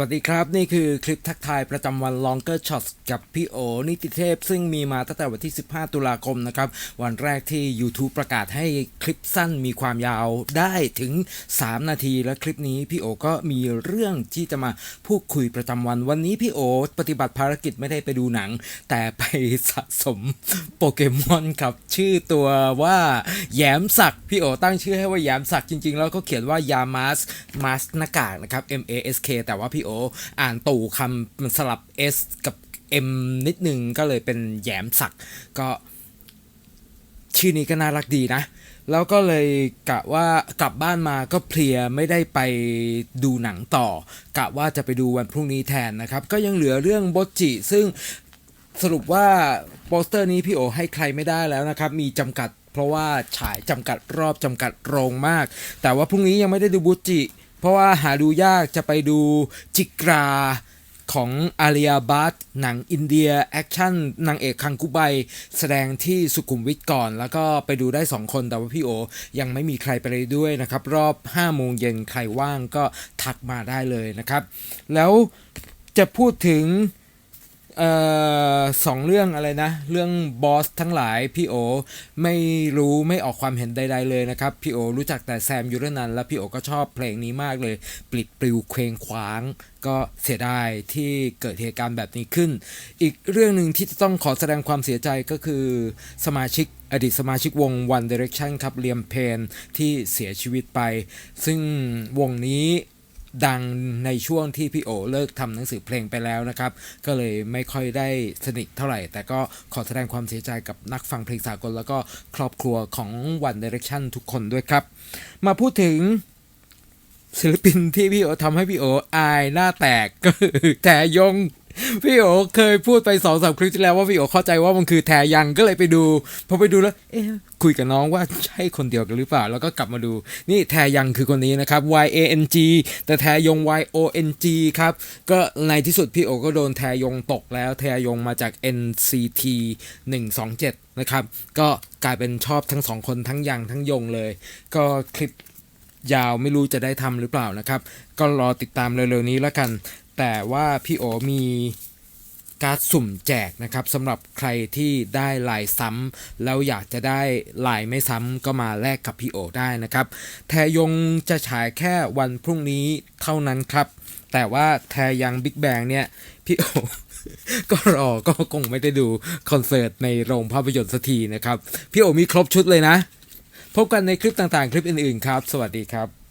วัสดีครับ นี่คือคลิปทักทายประจำวัน Longer Shots กับพี่โอนิติเทพ ซึ่งมีมาตั้งแต่วันที่ 15 ตุลาคมนะครับ วันแรกที่ YouTube ประกาศให้คลิปสั้นมีความยาวได้ถึง 3 นาที และคลิปนี้พี่โอก็มีเรื่องที่จะมาพูดคุยประจำวัน วันนี้พี่โอปฏิบัติภารกิจไม่ได้ไปดูหนัง แต่ไปสะสมโปเกมอนครับ ชื่อตัวว่าแยมสักพี่โอตั้งชื่อให้ว่าแยมสักจริง ๆ แล้วก็เขียนว่ายามาสมาสหน้ากากนะครับ M A S K แต่ว่าพี่โอ อ่านตู่คำมันสลับ S กับ M นิดนึงก็เลยเป็นแยมสักก็ชื่อนี้ก็น่ารักดีนะ แล้วก็เลยกะว่ากลับบ้านมาก็เพลียไม่ได้ไปดูหนังต่อ กะว่าจะไปดูวันพรุ่งนี้แทนนะครับ ก็ยังเหลือเรื่องโบจิ ซึ่งสรุปว่าโปสเตอร์นี้พี่โอให้ใครไม่ได้แล้วนะครับ มีจำกัดเพราะว่าฉายจำกัดรอบจำกัดโรงมาก แต่ว่าพรุ่งนี้ยังไม่ได้ดูโบจิ เพราะว่าหาดูยากจะไปดูจิกราของอาเรียบัตหนังอินเดีย แอคชั่นนางเอกคังกุไบแสดงที่สุขุมวิทก่อน แล้วก็ไปดูได้ 2 คนแต่ว่าพี่โอ ยังไม่มีใครไปเลยด้วยนะครับ รอบ 5 โมงเย็นใครว่างก็ทักมาได้เลยนะครับ แล้วจะพูดถึง เอ่อสองเรื่องอะไรนะ เรื่องบอสทั้งหลายพี่โอไม่รู้ไม่ออกความเห็นใดๆเลยนะครับ พี่โอรู้จักแต่แซมยูเรนันและพี่โอก็ชอบเพลงนี้มากเลย ปลิดปลิวเคว้งคว้าง ก็เสียดายที่เกิดเหตุการณ์แบบนี้ขึ้น อีกเรื่องหนึ่งที่จะต้องขอแสดงความเสียใจก็คือสมาชิกอดีตสมาชิกวง One Direction ครับเลียมเพนที่เสียชีวิตไป ซึ่งวงนี้ ดังในช่วงที่พี่โอเลิกทำหนังสือเพลงไปแล้วนะครับ ก็เลยไม่ค่อยได้สนิทเท่าไหร่ แต่ก็ขอแสดงความเสียใจกับนักฟังเพลงสากล แล้วก็ครอบครัวของ One Direction ทุกคนด้วยครับ มาพูดถึงศิลปินที่พี่โอทำให้พี่โออายหน้าแตกก็คือแทยง พี่โอเคยพูดไปสองสามคลิปที่แล้วว่าพี่โอเข้าใจว่ามันคือแทยังก็เลยไปดูพอไปดูแล้ว เอ๊ะคุยกับน้องว่าใช่คนเดียวกันหรือเปล่า แล้วก็กลับมาดู นี่แทยังคือคนนี้นะครับ Y A N G แต่แทยง Y O N G ครับ ก็ในที่สุดพี่โอก็โดนแทยงตกแล้ว แทยงมาจาก N C T 127 นะครับ ก็กลายเป็นชอบทั้งสองคนทั้งยังทั้งยงเลย ก็คลิปยาวไม่รู้จะได้ทำหรือเปล่านะครับ ก็รอติดตามเร็วๆนี้แล้วกัน แต่ว่าพี่โอมีการ์ดสุ่มแจกนะครับสำหรับใครที่ได้ลายซ้ำแล้วอยากจะได้ลายไม่ซ้ำก็มาแลกกับพี่โอได้นะครับแทยงจะฉายแค่วันพรุ่งนี้เท่านั้นครับ แต่ว่าแทยังบิ๊กแบงเนี่ยพี่โอก็รอก็คงไม่ได้ดูคอนเสิร์ตในโรงภาพยนตร์สักทีนะครับ พี่โอมีครบชุดเลยนะ พบกันในคลิปต่างๆ คลิปอื่นๆครับ สวัสดีครับ